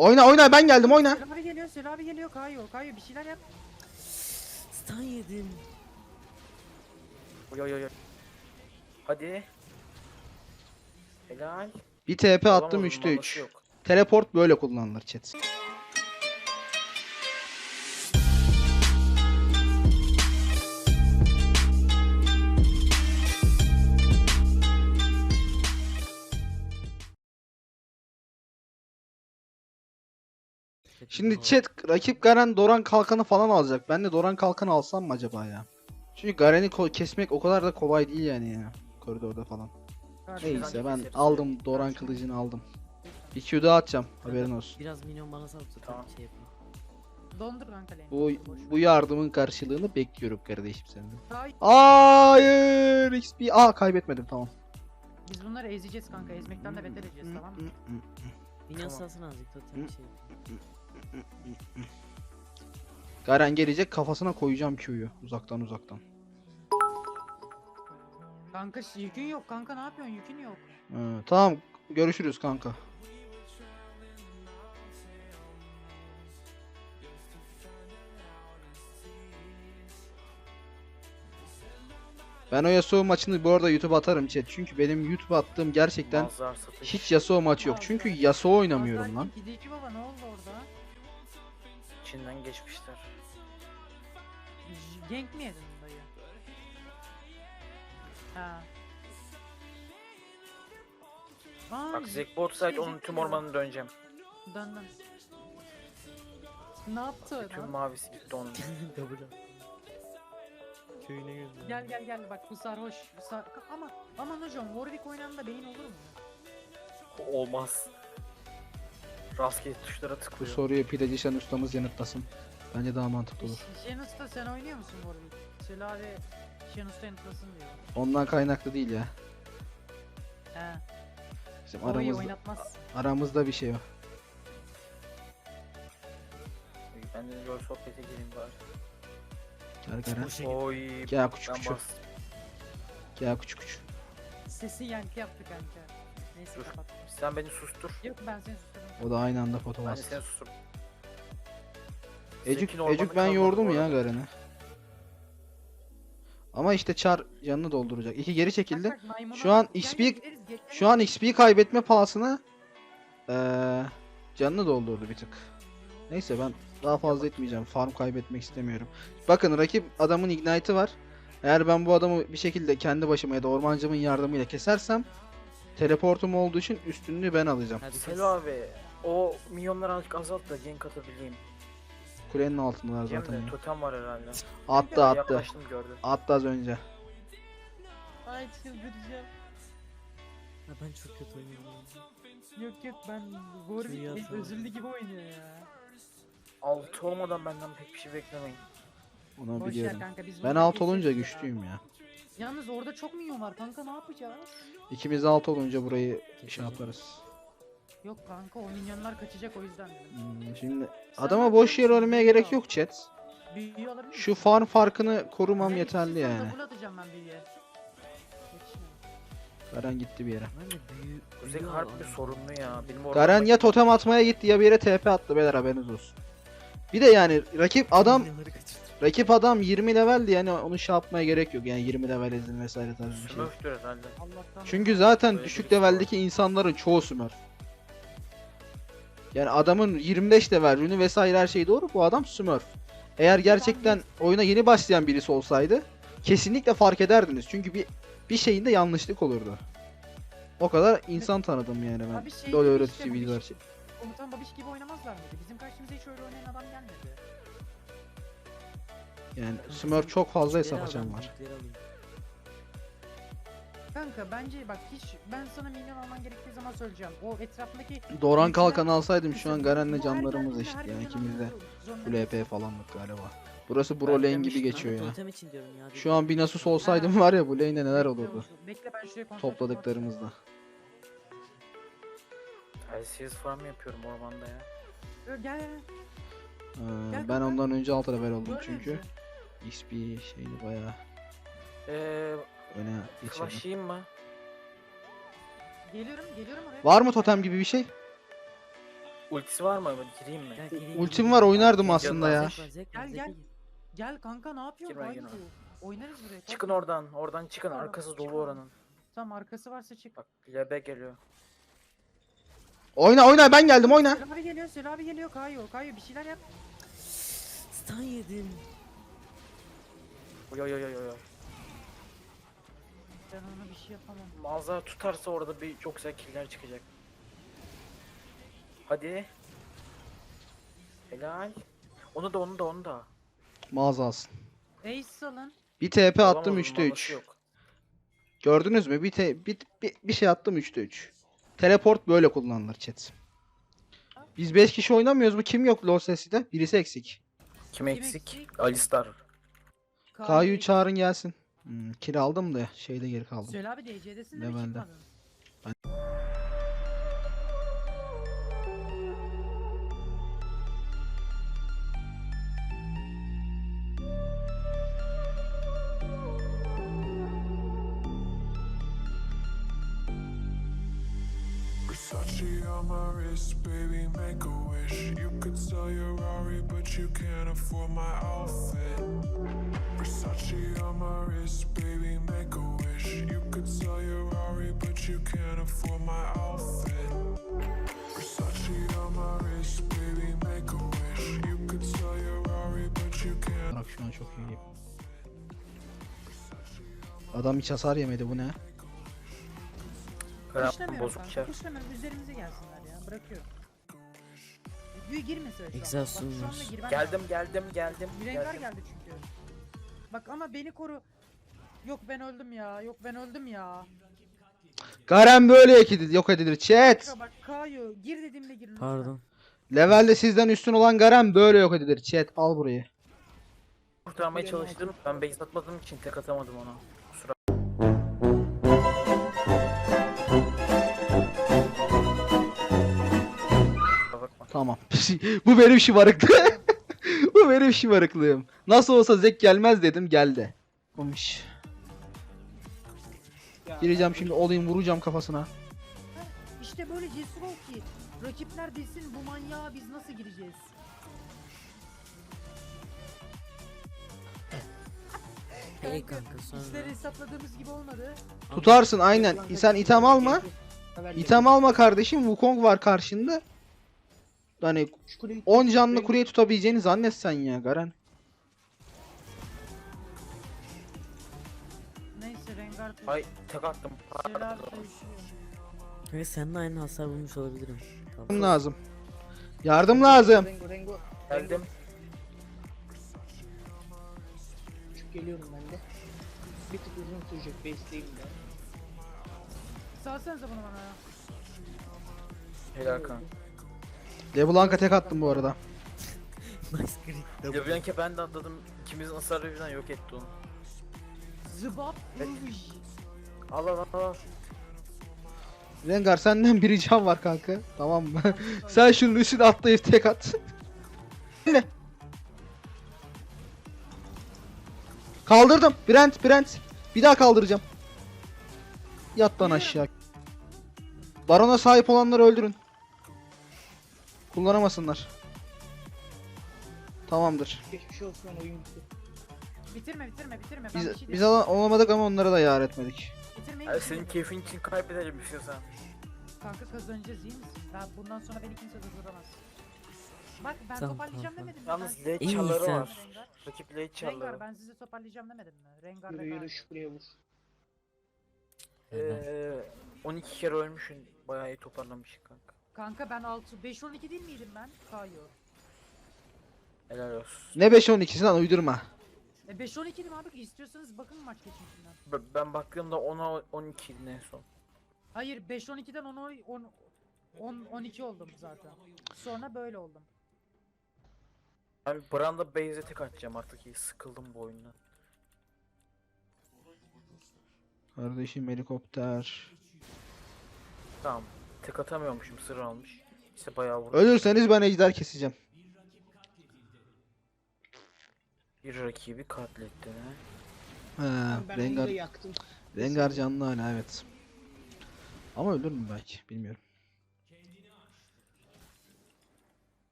Oyna oyna ben geldim oyna. Selabi geliyor, Selabi geliyor. Kayıyor, kayıyor. Bir şeyler yap. Stun yedim. Oy oy oy. Hadi. Helal. Bir TP attım Alamadım, 3'te manası 3. yok. Teleport böyle kullanılır chat. Şimdi chat rakip Garen Doran kalkanı falan alacak. Ben de Doran kalkanı alsam mı acaba ya? Çünkü Garen'i kesmek o kadar da kolay değil yani ya. Koridorda falan. Neyse ben aldım Doran kılıcını aldım. Bir Q daha atacağım haberin olsun. Biraz minyon bana sal tutar Tamam. şey yapayım. Dondur kanka. Bu bu yardımın karşılığını bekliyorum kardeşim senden. Hayır XP. Aa kaybetmedim tamam. Biz bunları ezeceğiz kanka. Ezmekten de beter edeceğiz tamam mı? Minyon Tamam. salsana azıcık totem şey. Garen gelecek kafasına koyacağım Q'yu uzaktan uzaktan. Kanka yükün yok kanka ne yapıyorsun? Yükün yok. Ee, tamam görüşürüz kanka. Ben o Yasuo maçını bu arada YouTube atarım chat. Çünkü benim YouTube attığım gerçekten satış. hiç Yasuo maçı yok. Çünkü Yasuo oynamıyorum lan. Baba ne oldu orada? İçinden geçmişler. J- Gank mi yedin dayı? Ha. Aa, Bak Zekbot site şey onun tüm ormanını döneceğim. Dön dön. Ne yaptı? Tüm mavisi gitti onun. Köyüne gönder. Gel gel gel bak bu sarhoş. Bu sar... Ama aman hocam Warwick oynanında beyin olur mu? Olmaz. Rastgele tuşlara Bu tıklıyor. soruyu Pideci Şen ustamız yanıtlasın. Bence daha mantıklı olur. Shenus'ta sen oynuyor musun Warwick? Söyle abi Shenus'ta yanıtlasın diyor. Ondan kaynaklı değil ya. He. Bizim Orayı aramızda, oynatmaz. aramızda bir şey var. Ben de LoL sohbete gireyim bari. Gel git. Oy. Gel küçük küçük. Gel küçük küçük. Sesi yankı yaptı kanka. Neyse Dur. kapat. Sen beni sustur. Yok ben seni susturdım. O da aynı anda foto Ben de bastı. seni sustur. Ecük, Ecük ben yordum ya arada. Garen'i. Ama işte Char canını dolduracak. İki geri çekildi. Bak, bak, Şu an. Gel, XP gel, gideriz, gel, gel. Şu an XP kaybetme pahasına eee canını doldurdu bir tık. Neyse ben daha fazla etmeyeceğim. Farm kaybetmek istemiyorum. Bakın rakip adamın ignite'ı var. Eğer ben bu adamı bir şekilde kendi başıma ya da ormancımın yardımıyla kesersem teleportum olduğu için üstünlüğü ben alacağım. Hadi. Selo abi. O milyonları azıcık azalt da gank atabileyim. Kulenin altındalar Cem zaten. ya. totem var herhalde. Attı attı. Yaklaştım gördüm. Attı az önce. Ay çıldıracağım. Ha, ben çok kötü oynuyorum. Yok yok ben Warwick atalım. özürlü gibi oynuyor ya. Altı olmadan benden pek bir şey beklemeyin. Onu Boş ver biliyorum. kanka biz Ben bunu alt olunca ya. güçlüyüm ya. Yalnız orada çok minyon var kanka ne yapacağız? İkimiz alt olunca burayı şey yaparız. Yok kanka o minyonlar kaçacak o yüzden dedim. Hmm, şimdi adama boş yere ölmeye gerek yok chat. Alabilir Şu farm farkını korumam Ben yeterli yani. Double atacağım ben büyüğe. Yetişmiyor. Garen gitti bir yere. Ben de büyü... Kuzey büyü harbi alamam. sorunlu ya. Benim orada Garen ya totem atmaya gitti ya bir yere TP attı beyler haberiniz olsun. Bir de yani rakip adam rakip adam 20 leveldi yani onu şey yapmaya gerek yok yani 20 level izin vesaire tarzı bir şey. Herhalde. Çünkü zaten düşük birisi var. leveldeki insanların çoğu smurf. Yani adamın 25 level rünü vesaire her şey doğru bu adam smurf. Eğer gerçekten oyuna yeni başlayan birisi olsaydı kesinlikle fark ederdiniz. Çünkü bir bir şeyinde yanlışlık olurdu. O kadar insan tanıdım yani ben. Abi şey LoL gibi öğretici bu videolar şey. Komutan babiş gibi oynamazlar mıydı? Bizim karşımıza hiç öyle oynayan adam gelmedi. Yani smurf çok fazla hesap açan var. Kanka bence bak hiç ben sana minyon alman gerektiği zaman söyleyeceğim. O etrafındaki Doran kalkanı alsaydım şu an Garen'le canlarımız eşit yani ikimiz de. Full EP falandık galiba. Burası bro lane gibi geçiyor ya. Şu an bir Nasus olsaydım var ya bu lane'de neler olurdu. olsun. Bekle ben şuraya kontrol Topladıklarımızda. Telsiz farm yapıyorum ormanda ya. Gel gel. gel. Ee, Gel ben kanka. ondan önce alt level oldum çünkü. musun? XP şeyini bayağı Eee öne geçirdim. mı? Geliyorum geliyorum oraya. Var mı totem gibi bir şey? Ultisi var mı? Gireyim mi? Ultim var oynardım Gel, aslında gel, ya. Var, var, Gel, gel. Gel kanka ne yapıyorsun? Girme. bu. Oynarız buraya. Çıkın oradan. Oradan çıkın. Arkası dolu oranın. Tamam arkası varsa çık. Bak lebe geliyor. Oyna oyna ben geldim oyna. Sel abi geliyor, Sel abi geliyor. Kayo, Kayo bir şeyler yap. Stun yedim. Oy oy oy oy oy. Ben ona bir şey yapamam. Mağaza tutarsa orada bir çok güzel killer çıkacak. Hadi. Helal. Onu da onu da onu da. Mağaza alsın. Ace salın. Bir TP attım Alamadım, 3'te manası 3. yok. Gördünüz mü? Bir, te- bir, bir, bir şey attım 3'te 3. Teleport böyle kullanılır chat. Biz 5 kişi oynamıyoruz mu? Kim yok LoL seside? Birisi eksik. Kim eksik? Alistar. Kayu çağırın gelsin. Hmm, kill aldım da şeyde geri kaldım. Sel abi DC'desin de mi Levelde. çıkmadın? Versace on my wrist, baby, make a wish. You could sell your Rari, but you can't afford my outfit. Versace on my wrist, baby, make a wish. You could sell your Rari, but you can't afford my outfit. Versace on my wrist, baby, make a wish. You could sell your Rari, but you can't. Bak şu an çok iyi. Adam hiç hasar yemedi bu ne? Kuşlamıyorum bozuk kanka. Kuşlamıyorum. Üzerimize gelsinler ya. Bırakıyorum. Büyü girme söyle şu an. Egzersiz Bak şu anda girmen Geldim geldim geldim. Rengar geldim. geldi çünkü. Bak ama beni koru. Yok ben öldüm ya. Yok ben öldüm ya. Garen böyle yok edilir, yok edilir chat. Kanka bak Kayo gir dediğimde gir lütfen. Pardon. Levelde sizden üstün olan Garen böyle yok edilir chat. Al burayı. Kurtarmaya çalıştım. Ben base atmadığım için tek atamadım ona. Tamam. bu benim şımarıklığım. bu benim şımarıklığım. Nasıl olsa Zek gelmez dedim geldi. Olmuş. Gireceğim şimdi olayım vuracağım kafasına. İşte böyle cesur ol ki. Rakipler bilsin bu manyağa biz nasıl gireceğiz. Hey kanka sonra. İşleri hesapladığımız gibi olmadı. Tutarsın aynen. Sen item alma. İtem alma kardeşim. Wukong var karşında. Hani 10 canlı kuleyi tutabileceğini zannetsen ya Garen. Neyse Rengar Ay tek attım. Dövüşüyor. Kanka seninle aynı hasar bulmuş olabilirim. Yardım lazım. Yardım lazım. Rengo Rengo. Geldim. Küçük geliyorum ben de. Bir tık uzun sürecek base'deyim ben. Salsanıza bunu bana ya. Helal kan. LeBlanc'a tek attım bu arada. Nice crit. Leblanc'e ben de atladım. İkimizin hasarı birden yok etti onu. Zıbap Evet. Al al al. Rengar senden bir ricam var kanka. Tamam mı? Sen şunun üstüne atlayıp tek at. Ne? Kaldırdım. Brent, Brent. Bir daha kaldıracağım. Yat lan aşağı. Barona sahip olanları öldürün. Kullanamasınlar. Tamamdır. Geçmiş olsun oyun bitti. Bitirme bitirme bitirme. Ben Biz, bir şey biz diyeyim. ala- olamadık ama onlara da yar etmedik. Bitirmeyin. Ay, bitirmeyin. senin keyfin için kaybedelim istiyorsan. Kanka kazanacağız iyi misin? Ben bundan sonra beni kimse durduramaz. Bak ben Tamam, toparlayacağım tamam, demedim mi? Yalnız Ben İyi çarları sen. var. Rengar, Rakip late Rengar çarları. ben size toparlayacağım demedim mi? Rengar Yürü Rengar. yürü şuraya vur. Ee, 12 kere ölmüşsün. Bayağı iyi toparlamışsın kanka. Kanka ben 6 5 12 değil miydim ben? Kayo. Helal olsun. Ne 5-12'si lan uydurma. E 5 12'dim abi istiyorsanız bakın maç geçmişinden. B- Ben baktığımda 10'a 12 idi en son. Hayır 5 12'den 10 10 10 12 oldum zaten. Sonra böyle oldum. Abi Brand'a base'e tek atacağım artık iyi sıkıldım bu oyundan. Kardeşim helikopter. Tamam. Tek atamıyormuşum sır almış. İşte bayağı vurdu. Ölürseniz ben ejder keseceğim. Bir rakibi katletti ne? He, Ben, Rengar, yaktım. Rengar canlı hala evet. Ama ölür mü belki bilmiyorum.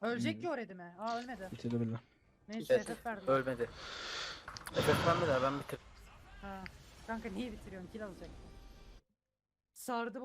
Ölecek ki o redime. Aa ölmedi. Bitirdi bile. Neyse Evet, FF verdim. Ölmedi. Efekt ben de ben bitir. Ha. Kanka niye bitiriyorsun? Kill alacak. Sardı